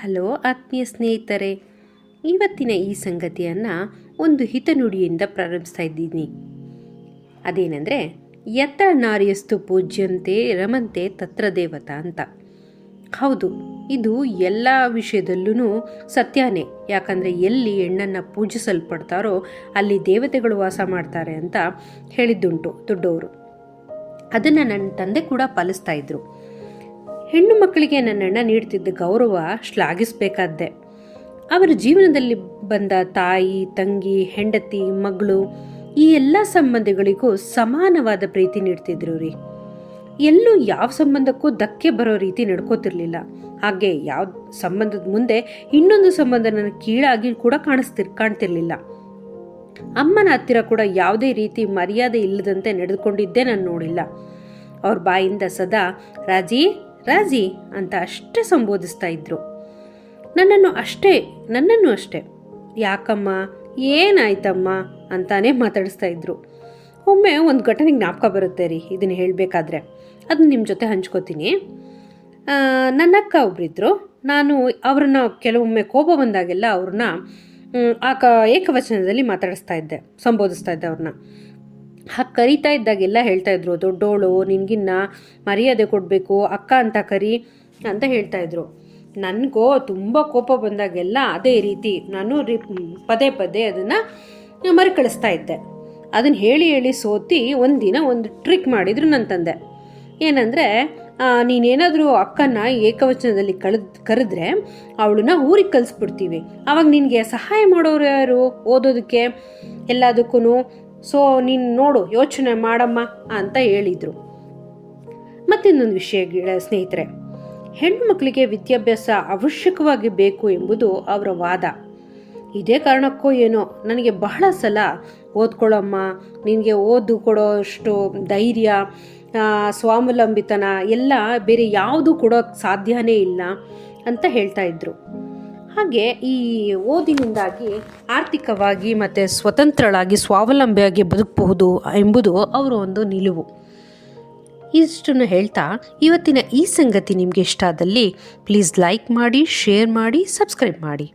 Hello ಆತ್ಮೀಯ ಸ್ನೇಹಿತರೆ, ಇವತ್ತಿನ ಈ ಸಂಗತಿಯನ್ನು ಒಂದು ಹಿತನುಡಿಯಿಂದ ಪ್ರಾರಂಭಿಸ್ತಾ ಇದ್ದೀನಿ. ಅದೇನೆಂದರೆ ಯತ್ತ ನಾರ್ಯಸ್ತು ಪೂಜ್ಯಂತೆ ರಮಂತೆ ತತ್ರ ದೇವತಾ ಅಂತ. ಹೌದು, ಇದು ಎಲ್ಲ ವಿಷಯದಲ್ಲೂ ಸತ್ಯನೇ. ಯಾಕಂದರೆ ಎಲ್ಲಿ ಹೆಣ್ಣನ್ನು ಪೂಜಿಸಲ್ಪಡ್ತಾರೋ ಅಲ್ಲಿ ದೇವತೆಗಳು ವಾಸ ಮಾಡ್ತಾರೆ ಅಂತ ಹೇಳಿದ್ದುಂಟು ದೊಡ್ಡವರು ಅದನ್ನು ನನ್ನ ತಂದೆ ಕೂಡ ಪಾಲಿಸ್ತಾ ಇದ್ರು. ಹೆಣ್ಣು ಮಕ್ಕಳಿಗೆ ನನ್ನಣ್ಣ ನೀಡ್ತಿದ್ದ ಗೌರವ ಶ್ಲಾಘಿಸಬೇಕಾದ್ದೆ. ಅವರ ಜೀವನದಲ್ಲಿ ಬಂದ ತಾಯಿ, ತಂಗಿ, ಹೆಂಡತಿ, ಮಗಳು ಈ ಎಲ್ಲ ಸಂಬಂಧಗಳಿಗೂ ಸಮಾನವಾದ ಪ್ರೀತಿ ನೀಡ್ತಿದ್ರು ರೀ. ಎಲ್ಲೂ ಯಾವ ಸಂಬಂಧಕ್ಕೂ ಧಕ್ಕೆ ಬರೋ ರೀತಿ ನಡ್ಕೋತಿರ್ಲಿಲ್ಲ. ಹಾಗೆ ಯಾವ ಸಂಬಂಧದ ಮುಂದೆ ಇನ್ನೊಂದು ಸಂಬಂಧ ನನ್ನ ಕೀಳಾಗಿ ಕೂಡ ಕಾಣಿಸ್ತಿರ್, ಕಾಣ್ತಿರ್ಲಿಲ್ಲ. ಅಮ್ಮನ ಹತ್ತಿರ ಕೂಡ ಯಾವುದೇ ರೀತಿ ಮರ್ಯಾದೆ ಇಲ್ಲದಂತೆ ನಡೆದುಕೊಂಡಿದ್ದೇ ನಾನು ನೋಡಿಲ್ಲ. ಅವ್ರ ಬಾಯಿಂದ ಸದಾ, ರಾಜಿ ರಾಜಿ ಅಂತ ಅಷ್ಟೇ ಸಂಬೋಧಿಸ್ತಾ ಇದ್ರು. ನನ್ನನ್ನು ಅಷ್ಟೇ ನನ್ನನ್ನು ಅಷ್ಟೇ. ಯಾಕಮ್ಮ, ಏನಾಯ್ತಮ್ಮ ಅಂತಾನೆ ಮಾತಾಡಿಸ್ತಾ ಇದ್ರು. ಒಮ್ಮೆ ಒಂದು ಘಟನೆ ಜ್ಞಾಪಕ ಬರುತ್ತೆ ರೀ ಇದನ್ನು ಹೇಳಬೇಕಾದ್ರೆ. ಅದನ್ನ ನಿಮ್ಮ ಜೊತೆ ಹಂಚ್ಕೋತೀನಿ. ನನ್ನ ಅಕ್ಕ ಒಬ್ಬರಿದ್ದರು ನಾನು ಅವ್ರನ್ನ ಕೆಲವೊಮ್ಮೆ ಕೋಪ ಬಂದಾಗೆಲ್ಲ ಅವ್ರನ್ನ ಆ ಕ ಏಕವಚನದಲ್ಲಿ ಮಾತಾಡಿಸ್ತಾ ಇದ್ದೆ, ಸಂಬೋಧಿಸ್ತಾ ಇದ್ದೆ ಅವ್ರನ್ನ. ಹಾಗೆ ಕರಿತಾ ಇದ್ದಾಗೆಲ್ಲ ಹೇಳ್ತಾ ಇದ್ರು, ದೊಡ್ಡೋಳು, ನಿನ್ಗಿನ್ನ ಮರ್ಯಾದೆ ಕೊಡಬೇಕು, ಅಕ್ಕ ಅಂತ ಕರಿ ಅಂತ ಹೇಳ್ತಾ ಇದ್ರು. ನನಗೋ ತುಂಬ ಕೋಪ ಬಂದಾಗೆಲ್ಲ ಅದೇ ರೀತಿ ನಾನು ರಿ ಪದೇ ಪದೇ ಅದನ್ನು ಮರುಕಳಿಸ್ತಾ ಇದ್ದೆ. ಅದನ್ನು ಹೇಳಿ ಹೇಳಿ ಸೋತಿ ಒಂದಿನ ಒಂದು ಟ್ರಿಕ್ ಮಾಡಿದ್ರು ನನ್ನ ತಂದೆ. ಏನಂದರೆ ನೀನೇನಾದರೂ ಅಕ್ಕನ ಏಕವಚನದಲ್ಲಿ ಕಳೆದ್, ಕರೆದ್ರೆ ಅವಳನ್ನ ಊರಿಗೆ ಕಲಿಸ್ಬಿಡ್ತೀವಿ ಆವಾಗ ನಿನಗೆ ಸಹಾಯ ಮಾಡೋರು ಯಾರು? ಓದೋದಕ್ಕೆ? ಎಲ್ಲದಕ್ಕೂ ಸೊ ನೀನು ನೋಡು, ಯೋಚನೆ ಮಾಡಮ್ಮ ಅಂತ ಹೇಳಿದರು. ಮತ್ತಿನ್ನೊಂದು ವಿಷಯ ಸ್ನೇಹಿತರೆ ಹೆಣ್ಣು ಮಕ್ಕಳಿಗೆ ವಿದ್ಯಾಭ್ಯಾಸ ಅವಶ್ಯಕವಾಗಿ ಬೇಕು ಎಂಬುದು ಅವರ ವಾದ. ಇದೇ ಕಾರಣಕ್ಕೋ ಏನೋ, ನನಗೆ ಬಹಳ ಸಲ ಓದ್ಕೊಳ್ಳಮ್ಮ, ನಿನಗೆ ಓದು ಕೊಡೋಷ್ಟು ಧೈರ್ಯ ಸ್ವಾವಲಂಬಿತನ, ಎಲ್ಲ ಬೇರೆ ಯಾವುದು ಕೊಡೋಕ್ಕೆ ಸಾಧ್ಯನೇ ಇಲ್ಲ ಅಂತ ಹೇಳ್ತಾ ಇದ್ರು. ಹಾಗೆ ಈ ಓದಿನಿಂದಾಗಿ ಆರ್ಥಿಕವಾಗಿ ಮತ್ತು ಸ್ವತಂತ್ರಳಾಗಿ, ಸ್ವಾವಲಂಬಿಯಾಗಿ ಬದುಕಬಹುದು ಎಂಬುದು ಅವರ ಒಂದು ನಿಲುವು. ಇಷ್ಟನ್ನು ಹೇಳ್ತಾ ಇವತ್ತಿನ ಈ ಸಂಗತಿ ನಿಮಗೆ ಇಷ್ಟ ಆದಲ್ಲಿ ಪ್ಲೀಸ್ ಲೈಕ್ ಮಾಡಿ ಶೇರ್ ಮಾಡಿ ಸಬ್ಸ್ಕ್ರೈಬ್ ಮಾಡಿ.